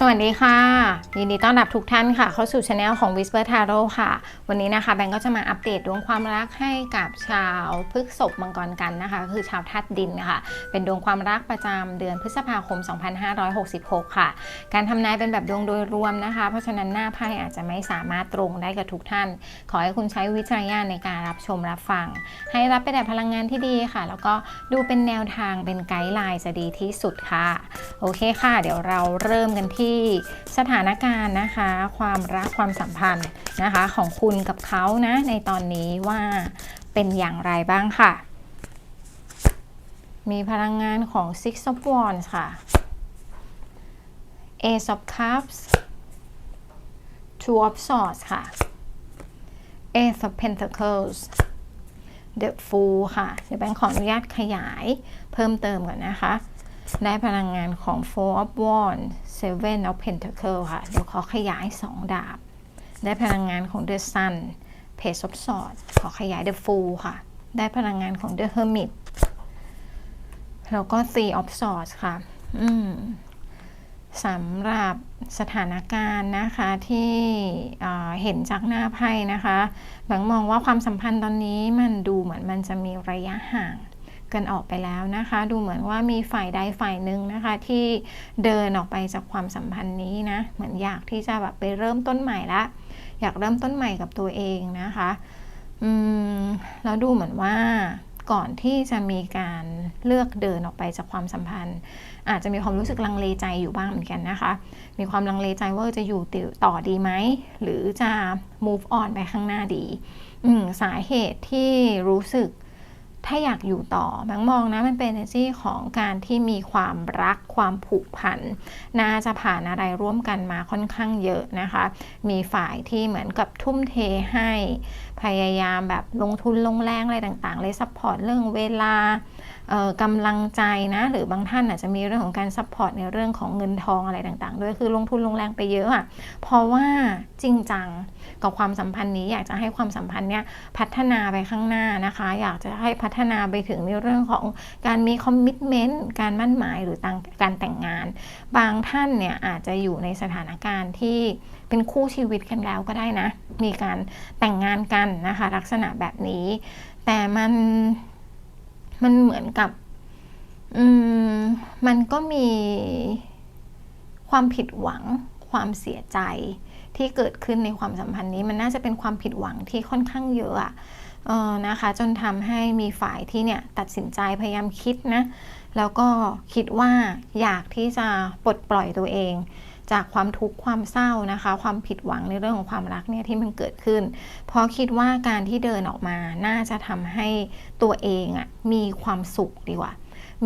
สวัสดีค่ะ ยินดีต้อนรับทุกท่านค่ะ เข้าสู่ช anel ของ Whisper Tarot ค่ะ วันนี้นะคะแบงก์ก็จะมาอัปเดตดวงความรักให้กับชาวพฤกษภมังกรกันนะคะ คือชาวธาตุดินค่ะเป็นดวงความรักประจำเดือนพฤษภาคม 2566 ค่ะ การทำนายเป็นแบบดวงโดยรวมนะคะ เพราะฉะนั้นหน้าไพ่อาจจะไม่สามารถตรงได้กับทุกท่าน ขอให้คุณใช้วิจารณญาณในการรับชมรับฟัง ให้รับไปแต่พลังงานที่ดีค่ะ แล้วก็ดูเป็นแนวทางเป็นไกด์ไลน์จะดีที่สุดค่ะโอเคค่ะ เดี๋ยวเราเริ่มกันที่สถานการณ์นะคะ ความรักความสัมพันธ์นะคะของคุณกับเขานะ ในตอนนี้ว่าเป็นอย่างไรบ้างค่ะ มีพลังงานของ Six of Wands ค่ะ Ace of Cups Two of Swords ค่ะ Ace of Pentacles The Fool ค่ะ เดี๋ยวแบงค์ขออนุญาตขยายเพิ่มเติมก่อนนะคะ ได้พลังงานของ Four of Wands Seven of Pentacles ค่ะ เดี๋ยวขอขยาย 2 ดาบ ได้พลังงานของ The Sun Page of Swords ขอขยาย The Fool ค่ะ ได้พลังงานของ The Hermit แล้วก็ Three of Swords ค่ะ อืมสำหรับสถานการณ์นะคะที่เห็นจากหน้าไพ่นะคะแบงมองว่าความสัมพันธ์ตอนนี้มันดูเหมือนมันจะมีระยะห่างกันออกไปแล้วนะคะ ดูเหมือนว่ามีฝ่ายใดฝ่ายหนึ่งนะคะ ที่เดินออกไปจากความสัมพันธ์นี้นะ เหมือนอยากที่จะแบบไปเริ่มต้นใหม่ละ อยากเริ่มต้นใหม่กับตัวเองนะคะอืมแล้วดูเหมือนว่าก่อนที่จะมีการเลือกเดินออกไปจากความสัมพันธ์ อาจจะมีความรู้สึกลังเลใจอยู่บ้างเหมือนกันนะคะ มีความลังเลใจว่าจะอยู่ต่อดีไหม หรือจะ move on ไปข้างหน้าดี สาเหตุที่รู้สึก ถ้าอยากอยู่ต่อแบงมองนะมันเป็น energy ของการที่มีความรักความผูกพัน น่าจะผ่านอะไรร่วมกันมาค่อนข้างเยอะนะคะ มีฝ่ายที่เหมือนกับทุ่มเทให้ พยายามแบบลงทุนลงแรงอะไรต่างๆ เลยซัพพอร์ตเรื่องเวลา กำลังใจนะ หรือบางท่านอาจจะมีเรื่องของการซัพพอร์ตในเรื่องของเงินทองอะไรต่างๆ ด้วยคือลงทุนลงแรงไปเยอะอะเพราะว่าจริงจังกับความสัมพันธ์นี้อยากจะให้ความสัมพันธ์เนี้ยพัฒนาไปข้างหน้านะคะ อยากจะให้พัฒนาไปถึงในเรื่องของการมีคอมมิชเมนต์การมั่นหมายหรือการแต่งงาน บางท่านเนี่ยอาจจะอยู่ในสถานการณ์ที่เป็นคู่ชีวิตกันแล้วก็ได้นะ มีการแต่งงานกันนะคะ ลักษณะแบบนี้ แต่มัน มันเหมือนกับ อืม มันก็มีความผิดหวัง ความเสียใจที่เกิดขึ้นในความสัมพันธ์นี้ มันน่าจะเป็นความผิดหวังที่ค่อนข้างเยอะอะออนะคะ จนทำให้มีฝ่ายที่เนี่ยตัดสินใจพยายามคิดนะ แล้วก็คิดว่าอยากที่จะปลดปล่อยตัวเอง จากความทุกข์ความเศร้านะคะ ความผิดหวังในเรื่องของความรักเนี่ยที่มันเกิดขึ้น เพราะคิดว่าการที่เดินออกมาน่าจะทำให้ตัวเองอะมีความสุขดีกว่า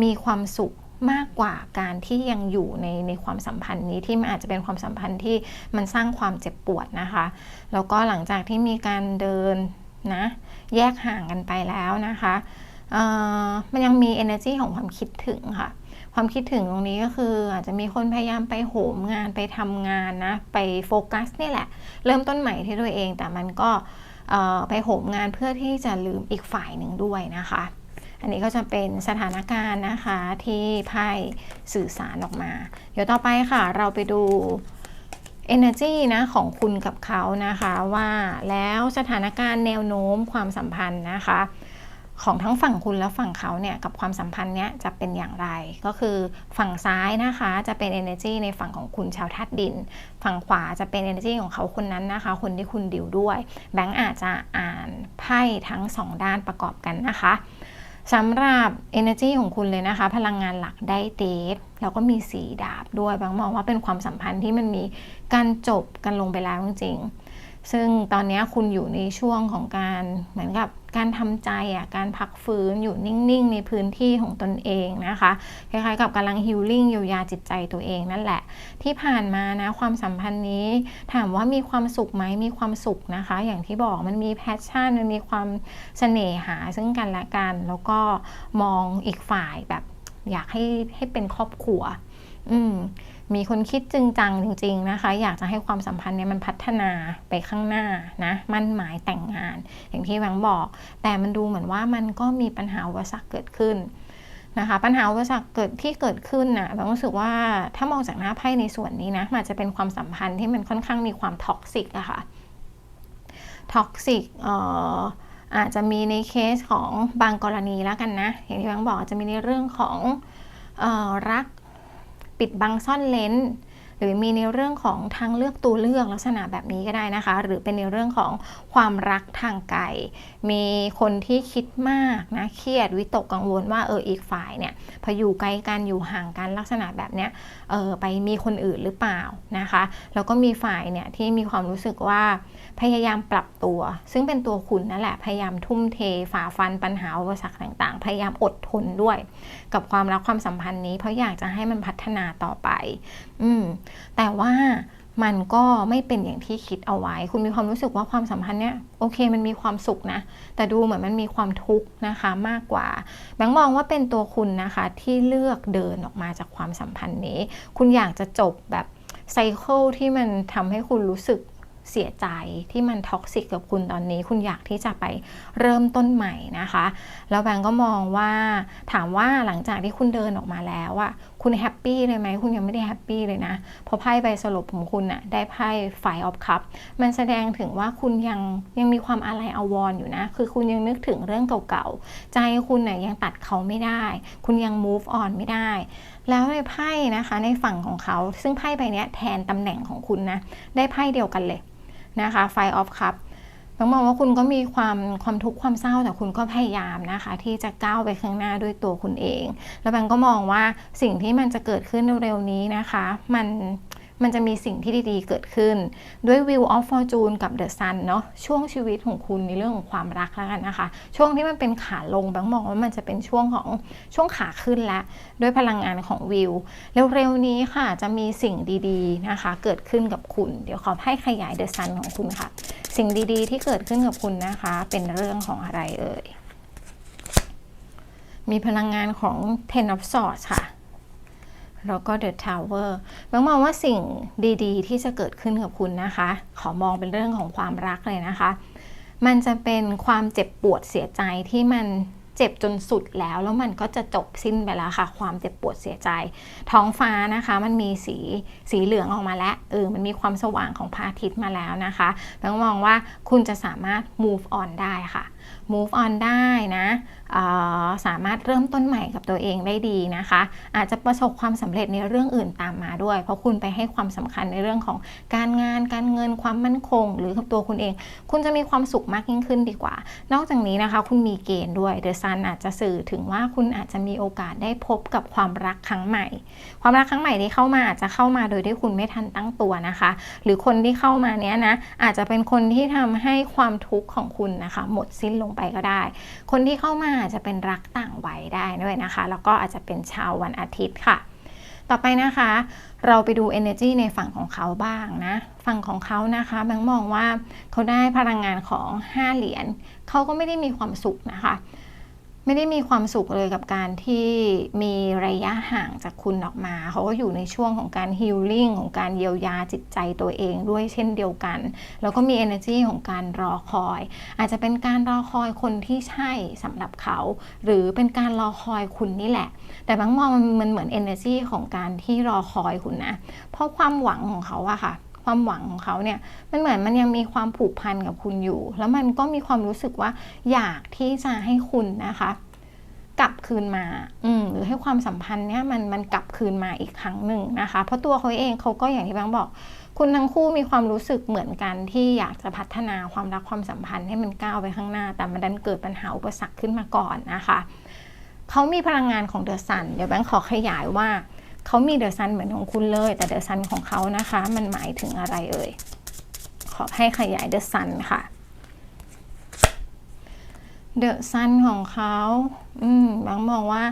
มีความสุขมากกว่าการที่ยังอยู่ในในความสัมพันธ์นี้ที่มันอาจจะเป็นความสัมพันธ์ที่มันสร้างความเจ็บปวดนะคะ แล้วก็หลังจากที่มีการเดินนะแยกห่างกันไปแล้วนะคะมันยังมี energy ของความคิดถึงค่ะ ความคิดถึงตรงนี้ก็คือ อาจจะมีคนพยายามไปโหมงานไปทำงานนะ ไปโฟกัสนี่แหละ เริ่มต้นใหม่ที่ตัวเอง แต่มันก็ไปโหมงานเพื่อที่จะลืมอีกฝ่ายหนึ่งด้วยนะคะ อันนี้ก็จะเป็นสถานการณ์นะคะที่ไพ่สื่อสารออกมา เดี๋ยวต่อไปค่ะเราไปดู energy นะของคุณกับเขานะคะว่าแล้วสถานการณ์แนวโน้มความสัมพันธ์นะคะ ของทั้งฝั่งคุณและฝั่งเขาเนี่ยกับความสัมพันธ์เนี้ยจะเป็นอย่างไร ก็คือฝั่งซ้ายนะคะจะเป็น energy ในฝั่งของคุณชาวทัดดิน ฝั่งขวาจะเป็น energy ของเขาคนนั้นนะคะ คนที่คุณดิวด้วย แบงค์อาจจะอ่านไพ่ทั้งสองด้านประกอบกันนะคะสำหรับ energy ของคุณเลยนะคะ พลังงานหลักได้เดทแล้วก็มีสีดาบด้วยบางมองว่าเป็นความสัมพันธ์ที่มันมีการจบกันลงไปแล้วจริง ซึ่งตอนนี้คุณอยู่ในช่วงของการเหมือนกับการทำใจอะการพักฟื้นอยู่นิ่งๆ ในพื้นที่ของตนเองนะคะ คล้ายๆกับกำลังฮิลลิ่งเยียวยาจิตใจตัวเองนั่นแหละ ที่ผ่านมานะความสัมพันธ์นี้ ถามว่ามีความสุขไหมมีความสุขนะคะ อย่างที่บอกมันมีแพชชั่น มันมีความเสน่หาซึ่งกันและกัน แล้วก็มองอีกฝ่ายแบบอยากให้ให้เป็นครอบครัว อืม มีคนคิดจริงจังจริง ๆนะคะ อยากจะให้ความสัมพันธ์เนี่ยมันพัฒนาไปข้างหน้านะมั่นหมายแต่งงาน อย่างที่แบงบอก แต่มันดูเหมือนว่ามันก็มีปัญหาอุปสรรคเกิดขึ้นนะคะปัญหาอุปสรรคเกิดที่เกิดขึ้นนะบางรู้สึกว่าถ้ามองจากหน้าไพ่ในส่วนนี้นะมันอาจจะเป็นความสัมพันธ์ที่มันค่อนข้างมีความท็อกซิกอะค่ะท็อกซิกอาจจะมีในเคสของบางกรณีแล้วกันนะ อย่างที่บางบอกอาจจะมีในเรื่องของออรัก ปิดบังซ่อนเลน หรือมีในเรื่องของทางเลือกตัวเลือกลักษณะแบบนี้ก็ได้นะคะ หรือเป็นในเรื่องของความรักทางไกลมีคนที่คิดมากนะเครียดวิตกกังวลว่าเอออีกฝ่ายเนี่ยพออยู่ไกลกันอยู่ห่างกันลักษณะแบบเนี้ยเออไปมีคนอื่นหรือเปล่านะคะแล้วก็มีฝ่ายเนี่ยที่มีความรู้สึกว่าพยายามปรับตัว ซึ่งเป็นตัวคุณนั่นแหละพยายามทุ่มเทฝ่าฟันปัญหาอุปสรรคต่างๆ พยายามอดทนด้วย กับความรักความสัมพันธ์นี้เพราะอยากจะให้มันพัฒนาต่อไป อืมแต่ว่ามันก็ไม่เป็นอย่างที่คิดเอาไว้ คุณมีความรู้สึกว่าความสัมพันธ์เนี้ยโอเคมันมีความสุขนะ แต่ดูเหมือนมันมีความทุกข์นะคะมากกว่า แบงค์มองว่าเป็นตัวคุณนะคะที่เลือกเดินออกมาจากความสัมพันธ์นี้ คุณอยากจะจบแบบไซเคิลที่มันทำให้คุณรู้สึก เสียใจที่มันท็อกซิกกับคุณตอนนี้ คุณอยากที่จะไปเริ่มต้นใหม่นะคะ แล้วแบงก็มองว่าถามว่าหลังจากที่คุณเดินออกมาแล้วอะคุณแฮปปี้เลยไหมคุณยังไม่ได้แฮปปี้เลยนะเพราะไพ่ใบสรุปของคุณอะได้ไพ่ไฟออฟคัพมันแสดงถึงว่าคุณยังยังมีความอะไรอาวรอยู่นะ คือคุณยังนึกถึงเรื่องเก่าๆ ใจคุณเนี่ยยังตัดเขาไม่ได้ คุณยัง move on ไม่ได้ แล้วในไพ่นะคะในฝั่งของเขา ซึ่งไพ่ใบนี้แทนตำแหน่งของคุณนะได้ไพ่เดียวกันเลย นะคะไฟออฟครับต้องมองว่าคุณก็มีความความทุกข์ความเศร้าแต่คุณก็พยายามนะคะ ที่จะก้าวไปข้างหน้าด้วยตัวคุณเอง แล้วแบงก็มองว่าสิ่งที่มันจะเกิดขึ้นเร็วๆนี้นะคะ มัน มันจะมีสิ่งที่ดีๆเกิดขึ้น ด้วย Wheel of Fortune กับ The Sun เนาะช่วงชีวิตของคุณในเรื่องของความรักแล้วกันนะคะ ช่วงที่มันเป็นขาลงแบงมองว่ามันจะเป็นช่วงของช่วงขาขึ้นแล้วด้วยพลังงานของวิวเร็วๆนี้ค่ะจะมีสิ่งดีๆนะคะ เกิดขึ้นกับคุณ เดี๋ยวขอให้ขยาย The Sun ของคุณค่ะ สิ่งดีๆที่เกิดขึ้นกับคุณนะคะ เป็นเรื่องของอะไรเอ่ยมีพลังงานของ Ten of Swords ค่ะ แล้วก็ The Tower บางมองว่าสิ่งดีๆ ที่จะเกิดขึ้นกับคุณนะคะ ขอมองเป็นเรื่องของความรักเลยนะคะ มันจะเป็นความเจ็บปวดเสียใจที่มันเจ็บจนสุดแล้ว แล้วมันก็จะจบสิ้นไปแล้วค่ะ ความเจ็บปวดเสียใจ ท้องฟ้านะคะ มันมีสีสีเหลืองออกมาแล้วเออมันมีความสว่างของพระอาทิตย์มาแล้วนะคะบางมองว่าคุณจะสามารถ move on ได้ค่ะ move on ได้นะสามารถเริ่มต้นใหม่กับตัวเองได้ดีนะคะ อาจจะประสบความสำเร็จในเรื่องอื่นตามมาด้วย เพราะคุณไปให้ความสำคัญในเรื่องของการงานการเงินความมั่นคง หรือกับตัวคุณเอง คุณจะมีความสุขมากยิ่งขึ้นดีกว่า นอกจากนี้นะคะ คุณมีเกณฑ์ด้วยเดอะซันอาจจะสื่อถึงว่าคุณอาจจะมีโอกาสได้พบกับความรักครั้งใหม่ ความรักครั้งใหม่ที่เข้ามาอาจจะเข้ามาโดยที่คุณไม่ทันตั้งตัวนะคะ หรือคนที่เข้ามาเนี้ยนะอาจจะเป็นคนที่ทำให้ความทุกข์ของคุณนะคะ หมดสิ้นลงไปก็ได้ คนที่เข้ามาจะเป็นรักต่างวัยได้ด้วยนะคะ แล้วก็อาจจะเป็นชาววันอาทิตย์ค่ะ ต่อไปนะคะ เราไปดู energy ในฝั่งของเขาบ้างนะ ฝั่งของเขานะคะแบงมองว่าเขาได้พลังงานของ 5 เหรียญเขาก็ไม่ได้มีความสุขนะคะ ไม่ได้มีความสุขเลยกับการที่มีระยะห่างจากคุณออกมา เขาก็อยู่ในช่วงของการฮิลลิ่งของการเยียวยาจิตใจตัวเองด้วยเช่นเดียวกัน แล้วก็มี energy ของการรอคอย อาจจะเป็นการรอคอยคนที่ใช่สำหรับเขา หรือเป็นการรอคอยคุณนี่แหละ แต่บางมองมันเหมือน energy ของการที่รอคอยคุณนะ เพราะความหวังของเขาอะค่ะ ความหวังของเขาเนี่ยมันเหมือนมันยังมีความผูกพันกับคุณอยู่ แล้วมันก็มีความรู้สึกว่าอยากที่จะให้คุณนะคะ กลับคืนมา อืมหรือให้ความสัมพันธ์เนี่ยมันมันกลับคืนมาอีกครั้งหนึ่งนะคะ เพราะตัวเขาเองเขาก็อย่างที่แบงค์บอก คุณทั้งคู่มีความรู้สึกเหมือนกันที่อยากจะพัฒนาความรักความสัมพันธ์ให้มันก้าวไปข้างหน้า แต่มันดันเกิดปัญหาอุปสรรคขึ้นมาก่อนนะคะเขามีพลังงานของเดอะซันเดี๋ยวแบงค์ขอขยายว่า เขามีเดอะซันเหมือนของคุณเลย แต่เดอะซันของเขานะคะ มันหมายถึงอะไรเอ่ย ขอให้ขยายเดอะซันค่ะเดอะซันของเขา อืมบางมองว่า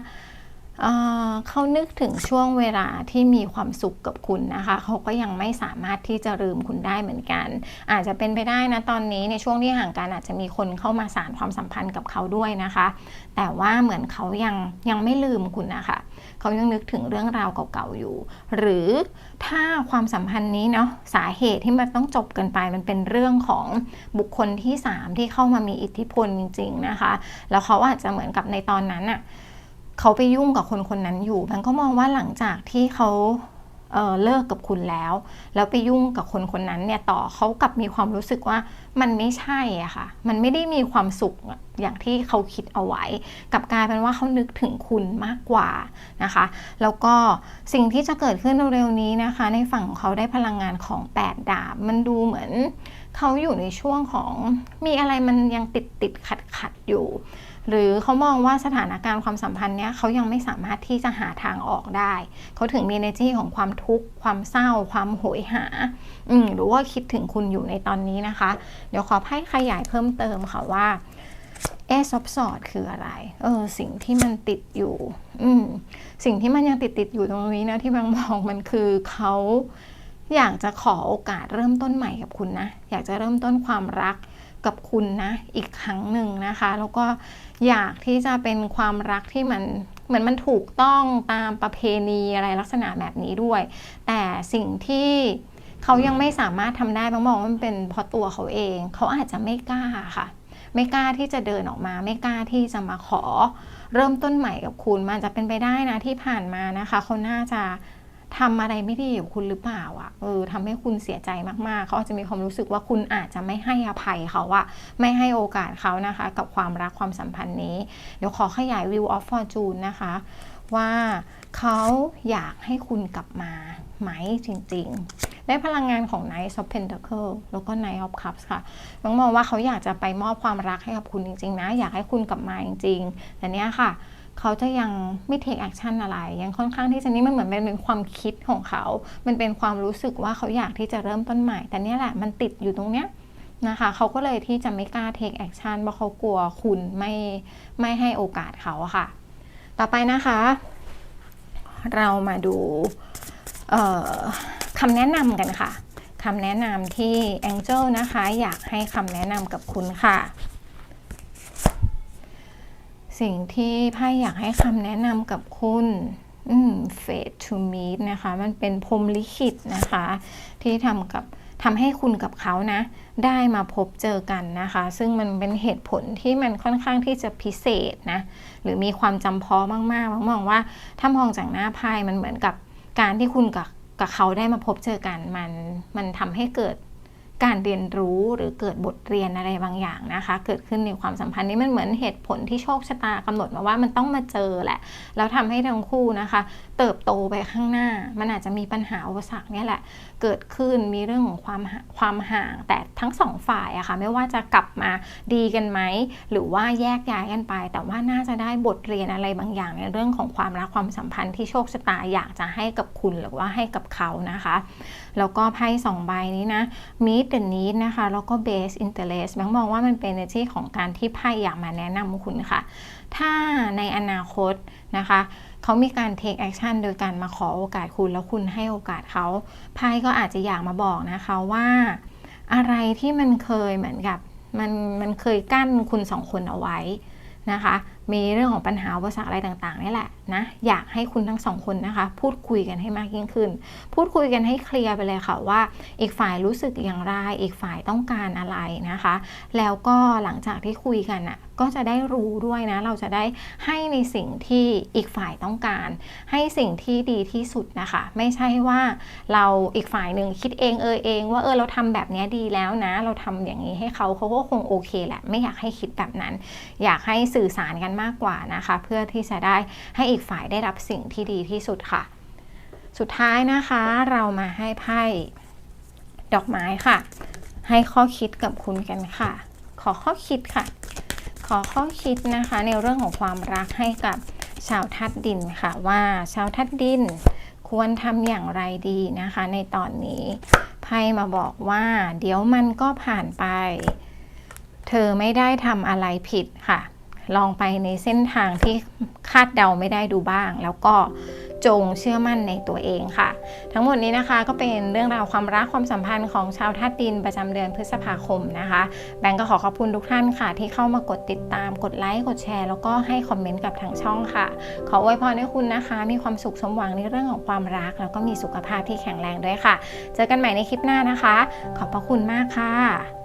เขานึกถึงช่วงเวลาที่มีความสุขกับคุณนะคะ เขาก็ยังไม่สามารถที่จะลืมคุณได้เหมือนกัน อาจจะเป็นไปได้นะตอนนี้ในช่วงที่ห่างกันอาจจะมีคนเข้ามาสารความสัมพันธ์กับเขาด้วยนะคะ แต่ว่าเหมือนเขายังยังไม่ลืมคุณนะคะเขายังนึกถึงเรื่องราวเก่าๆอยู่ หรือถ้าความสัมพันธ์นี้เนาะสาเหตุที่มันต้องจบกันไปมันเป็นเรื่องของบุคคลที่ 3 ที่เข้ามามีอิทธิพลจริง ๆนะคะ แล้วเขาอาจจะเหมือนกับในตอนนั้นอะ เขาไปยุ่งกับคนคนนั้นอยู่แบงก็มองว่าหลังจากที่เขาเเลิกกับคุณแล้ว แล้วไปยุ่งกับคนคนนั้นเนี่ยต่อเขากลับมีความรู้สึกว่ามันไม่ใช่อะค่ะ มันไม่ได้มีความสุขอ อย่างที่เขาคิดเอาไว้ กับกลายเป็นว่าเขานึกถึงคุณมากกว่านะคะ แล้วก็สิ่งที่จะเกิดขึ้นเร็วๆนี้นะคะ ในฝั่งของเขาได้พลังงานของ 8 ดาบ มันดูเหมือนเขาอยู่ในช่วงของมีอะไรมันยังติดติดขัดขัดอยู่ หรือเขามองว่าสถานการณ์ความสัมพันธ์เนี้ยเขายังไม่สามารถที่จะหาทางออกได้ เขาถึงมี energy ของความทุกข์ ความเศร้า ความโหยหา อืมหรือว่าคิดถึงคุณอยู่ในตอนนี้นะคะ เดี๋ยวขอให้ขยายเพิ่มเติมค่ะว่า เอซอบสอดคืออะไร เออ สิ่งที่มันติดอยู่ อืมสิ่งที่มันยังติดติดอยู่ตรงนี้นะ ที่บางบอกมันคือเขาอยากจะขอโอกาสเริ่มต้นใหม่กับคุณนะ อยากจะเริ่มต้นความรักกับคุณนะ อีกครั้งหนึ่งนะคะ แล้วก็อยากที่จะเป็นความรักที่มันเหมือนมันถูกต้องตามประเพณีอะไรลักษณะแบบนี้ด้วย แต่สิ่งที่เขายังไม่สามารถทำได้บางมองว่ามันเป็นเพราะตัวเขาเอง เขาอาจจะไม่กล้าค่ะ ไม่กล้าที่จะเดินออกมา ไม่กล้าที่จะมาขอ เริ่มต้นใหม่กับคุณมันจะเป็นไปได้นะที่ผ่านมานะคะเขาน่าจะทำอะไรไม่ดีกับคุณหรือเปล่าอะ่ะ เออทำให้คุณเสียใจมากๆ เขาอาจจะมีความรู้สึกว่าคุณอาจจะไม่ให้อภัยเขาอะไม่ให้โอกาสเขานะคะ กับความรักความสัมพันธ์นี้ เดี๋ยวขอขยาย View of Fortune นะคะ ว่าเขาอยากให้คุณกลับมาไหมจริง ๆ ได้พลังงานของ Knight of Pentacle แล้วก็ Knight of Cups ค่ะบางมองว่าเขาอยากจะไปมอบความรักให้กับคุณจริง ๆ นะ อยากให้คุณกลับมาจริงๆ แต่เนี้ยค่ะเขาจะยังไม่ take action อะไร ยังค่อนข้างที่จะนี่มันเหมือนเป็นความคิดของเขา มันเป็นความรู้สึกว่าเขาอยากที่จะเริ่มต้นใหม่ แต่เนี่ยแหละมันติดอยู่ตรงเนี้ยนะคะเขาก็เลยที่จะไม่กล้า take action เพราะเขากลัวคุณไม่ไม่ให้โอกาสเขาค่ะ ต่อไปนะคะ เรามาดู เอ่อ คำแนะนำกันค่ะคำแนะนำที่ Angel นะคะ อยากให้คำแนะนำกับคุณค่ะ สิ่งที่ไพ่อยากให้คำแนะนำกับคุณอืม fate to meet นะคะ มันเป็นพรมลิขิตนะคะ ที่ทำกับทำให้คุณกับเขานะ ได้มาพบเจอกันนะคะ ซึ่งมันเป็นเหตุผลที่มันค่อนข้างที่จะพิเศษนะ หรือมีความจำเพาะมากๆมองว่าถ้ามองจากหน้าไพ่มันเหมือนกับการที่คุณกับ กับเขาได้มาพบเจอกันมันมันทำให้เกิด การเรียนรู้หรือเกิดบทเรียนอะไรบางอย่างนะคะ เกิดขึ้นในความสัมพันธ์นี้มันเหมือนเหตุผลที่โชคชะตากำหนดมาว่ามันต้องมาเจอแหละ แล้วทำให้ทั้งคู่นะคะ เติบโตไปข้างหน้า มันอาจจะมีปัญหาอุปสรรคเนี่ยแหละ เกิดขึ้นมีเรื่องของความความห่าง แต่ทั้งสองฝ่ายอะค่ะไม่ว่าจะกลับมาดีกันไหมหรือว่าแยกย้ายกันไป แต่ว่าน่าจะได้บทเรียนอะไรบางอย่างในเรื่องของความรักความสัมพันธ์ที่โชคชะตาอยากจะให้กับคุณหรือว่าให้กับเขานะคะ แล้วก็ไพ่สองใบนี้นะ meet the need นะคะ แล้วก็ base interest แบงค์มองว่ามันเป็นในที่ของการที่ไพ่อยากมาแนะนำคุณค่ะ ถ้าในอนาคตนะคะเขามีการ take action โดยการมาขอโอกาสคุณแล้วคุณให้โอกาสเขาไพ่ก็อาจจะอยากมาบอกนะคะว่า อะไรที่มันเคยเหมือนกับมันมันเคยกั้นคุณสองคนเอาไว้นะคะ มีเรื่องของปัญหาอุปสรรคอะไรต่างๆนี่แหละนะอยากให้คุณทั้งสองคนนะคะ พูดคุยกันให้มากยิ่งขึ้น พูดคุยกันให้เคลียร์ไปเลยค่ะว่า อีกฝ่ายรู้สึกอย่างไร อีกฝ่ายต้องการอะไรนะคะ แล้วก็หลังจากที่คุยกันอะก็จะได้รู้ด้วยนะ เราจะได้ให้ในสิ่งที่อีกฝ่ายต้องการ ให้สิ่งที่ดีที่สุดนะคะ ไม่ใช่ว่าเราอีกฝ่ายหนึ่งคิดเองเออเอง ว่าเออเราทำแบบนี้ดีแล้วนะ เราทำอย่างนี้ให้เขาเขาก็คงโอเคแหละ ไม่อยากให้คิดแบบนั้น อยากให้สื่อสารกันมากกว่านะคะ เพื่อที่จะได้ให้อีกฝ่ายได้รับสิ่งที่ดีที่สุดค่ะ สุดท้ายนะคะเรามาให้ไพ่ดอกไม้ค่ะ ให้ข้อคิดกับคุณกันค่ะ ขอข้อคิดค่ะ ขอข้อคิดนะคะ ในเรื่องของความรักให้กับชาวทัดดินค่ะว่าชาวทัดดินควรทำอย่างไรดีนะคะ ในตอนนี้ไพ่มาบอกว่า เดี๋ยวมันก็ผ่านไป เธอไม่ได้ทำอะไรผิดค่ะ ลองไปในเส้นทางที่คาดเดาไม่ได้ดูบ้าง แล้วก็จงเชื่อมั่นในตัวเองค่ะ ทั้งหมดนี้นะคะก็เป็นเรื่องราวความรักความสัมพันธ์ของชาวธาตุดินประจำเดือนพฤษภาคมนะคะ แบงก์ก็ขอขอบคุณทุกท่านค่ะ ที่เข้ามากดติดตามกดไลค์กดแชร์ แล้วก็ให้คอมเมนต์กับทางช่องค่ะ ขออวยพรให้คุณนะคะ มีความสุขสมหวังในเรื่องของความรัก แล้วก็มีสุขภาพที่แข็งแรงด้วยค่ะ เจอกันใหม่ในคลิปหน้านะคะ ขอบพระคุณมากค่ะ